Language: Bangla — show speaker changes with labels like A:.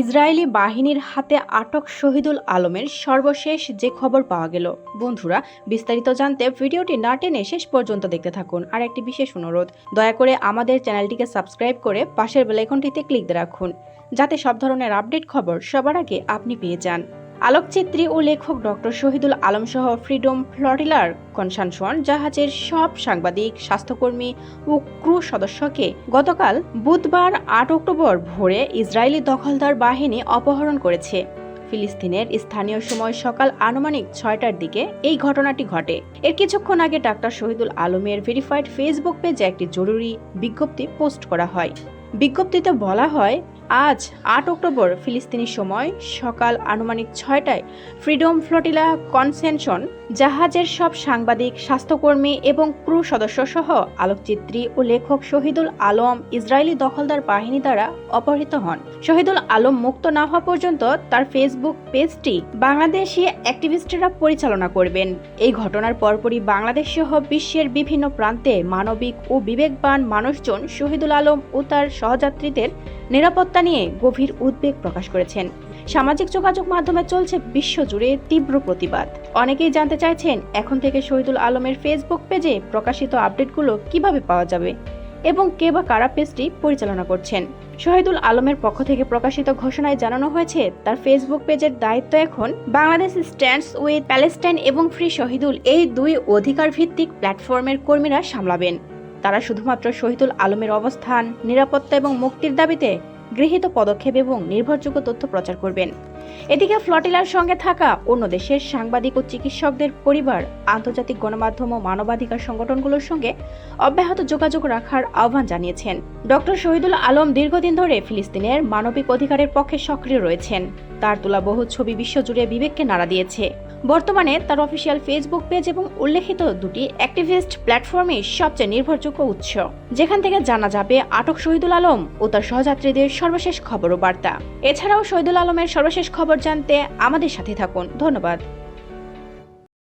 A: ইসরায়েলি বাহিনীর হাতে আটক শহীদুল আলমের সর্বশেষ যে খবর পাওয়া গেল। বন্ধুরা, বিস্তারিত জানতে ভিডিওটি না টেনে শেষ পর্যন্ত দেখতে থাকুন। আর একটি বিশেষ অনুরোধ, দয়া করে আমাদের চ্যানেলটিকে সাবস্ক্রাইব করে পাশের বেলাইকনটিতে ক্লিক রাখুন, যাতে সব ধরনের আপডেট খবর সবার আগে আপনি পেয়ে যান। আলোকচিত্রী ও লেখক ডক্টর শহীদুল আলম সহ ফ্রিডম ফ্লটিলার কনসানসন জাহাজের সব সাংবাদিক, স্বাস্থ্যকর্মী ও ক্রু সদস্যকে গতকাল বুধবার আট অক্টোবর ভোরে ইসরায়েলি দখলদার বাহিনী অপহরণ করেছে। ফিলিস্তিনের স্থানীয় সময় সকাল আনুমানিক ছয়টার দিকে এই ঘটনাটি ঘটে। এর কিছুক্ষণ আগে ডাক্তার শহীদুল আলমের ভেরিফাইড ফেসবুক পেজে একটি জরুরি বিজ্ঞপ্তি পোস্ট করা হয়। বিজ্ঞপ্তিতে বলা হয় আজ আট অক্টোবর ফিলিস্তিনি সময় সকাল আনুমানিক ছয়টায় ফ্রিডম ফ্লোটিলা কনসেনশন, জাহাজের সব সাংবাদিক, স্বাস্থ্যকর্মী এবং ক্রু সদস্য সহ আলোকচিত্রী ও লেখক শহীদুল আলম ইসরায়েলি দখলদার বাহিনী দ্বারা অপহৃত হন। শহীদুল আলম মুক্ত না হওয়া পর্যন্ত তার ফেসবুক পেজটি বাংলাদেশি অ্যাক্টিভিস্টরা পরিচালনা করবেন। এই ঘটনার পরপরই বাংলাদেশ সহ বিশ্বের বিভিন্ন প্রান্তে মানবিক ও বিবেকবান মানুষজন শহীদুল আলম ও তার সহযাত্রীদের নিরাপত্তা নিয়ে গভীর উদ্বেগ প্রকাশ করেছেন। সামাজিক যোগাযোগ মাধ্যমে চলছে বিশ্বজুড়ে তীব্র প্রতিবাদ। অনেকেই জানতে চাইছেন, এখন থেকে শহীদুল আলমের ফেসবুক পেজে প্রকাশিত আপডেটগুলো কীভাবে পাওয়া যাবে এবং কে বা কারা পেজটি পরিচালনা করছেন। শহীদুল আলমের পক্ষ থেকে প্রকাশিত ঘোষণায় জানানো হয়েছে, তার ফেসবুক পেজের দায়িত্ব এখন বাংলাদেশ স্ট্যান্ডস উইথ প্যালেস্টাইন এবং ফ্রি শহীদুল এই দুই অধিকার ভিত্তিক প্ল্যাটফর্মের কর্মীরা সামলাবেন। শুধুমাত্র শহীদুল আলমের অবস্থান, নিরাপত্তা এবং মুক্তির দাবিতে গৃহীত পদক্ষেপ এবং নির্ভরযোগ্য তথ্য প্রচার করবেন। এদিকে ফ্লটিলার সঙ্গে থাকা অন্য দেশের সাংবাদিক ও চিকিৎসকদের পরিবার, আন্তর্জাতিক গণমাধ্যম ও মানবাধিকার সংগঠনগুলোর সঙ্গে অব্যাহত যোগাযোগ রাখার আহ্বান জানিয়েছেন। ডক্টর শহীদুল আলম দীর্ঘদিন ধরে ফিলিস্তিনের মানবিক অধিকারের পক্ষে সক্রিয় রয়েছেন। তার তোলা বহু ছবি বিশ্বজুড়ে বিবেককে নাড়া দিয়েছে। বর্তমানে তার অফিসিয়াল ফেসবুক পেজ এবং উল্লেখিত দুটি অ্যাক্টিভিস্ট প্ল্যাটফর্মে সবচেয়ে নির্ভরযোগ্য উৎস। যেখান থেকে জানা যাবে আটক শহীদুল আলম ও তার সহযাত্রীদের সর্বশেষ খবর ও বার্তা। এছাড়াও শহীদুল আলমের সর্বশেষ খবর জানতে আমাদের সাথে থাকুন। ধন্যবাদ।